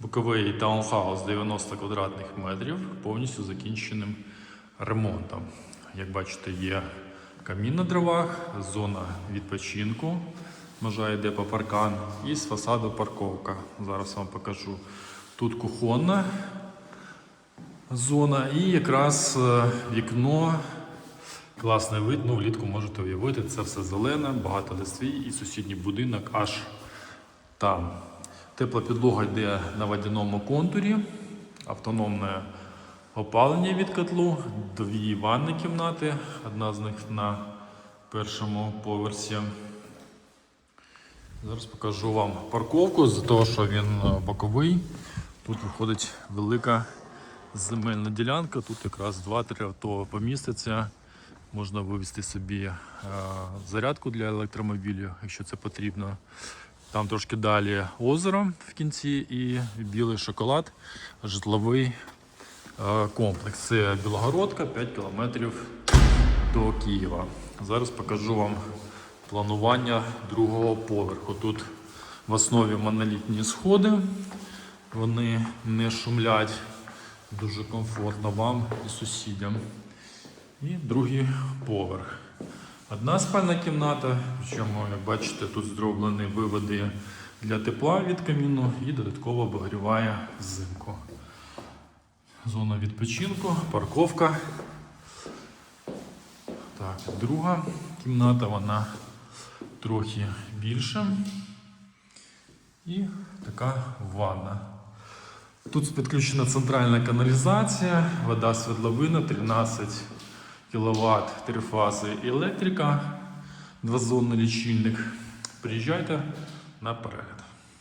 Боковий таунхаус 90 квадратних метрів повністю закінченим ремонтом. Як бачите, є камін на дровах, зона відпочинку. Межа йде по паркан і з фасаду парковка. Зараз вам покажу. Тут кухонна зона і якраз е, вікно. Класний вид, ну влітку можете уявити, це все зелене, багато листві і сусідній будинок аж там. Тепла підлога йде на водяному контурі, автономне опалення від котлу, дві ванні кімнати, одна з них на першому поверсі. Зараз покажу вам парковку, з того, що він е, боковий. Тут виходить велика земельна ділянка, тут якраз 2-3 авто поміститься. Можна вивезти собі е, зарядку для електромобілів, якщо це потрібно. Там трошки далі озеро в кінці і білий шоколад, житловий е, комплекс. Це Білогородка, 5 кілометрів до Києва. Зараз покажу вам планування другого поверху. Тут в основі монолітні сходи, вони не шумлять, дуже комфортно вам і сусідям. І другий поверх. Одна спальна кімната, причому, як бачите, тут зроблені виводи для тепла від каміну і додатково обігріває взимку. Зона відпочинку, парковка. Так, друга кімната, вона трохи більша. І така ванна. Тут підключена центральна каналізація, вода свердловина 13 кВт, три фази електрика, двозонний лічильник. Приїжджайте на перегляд.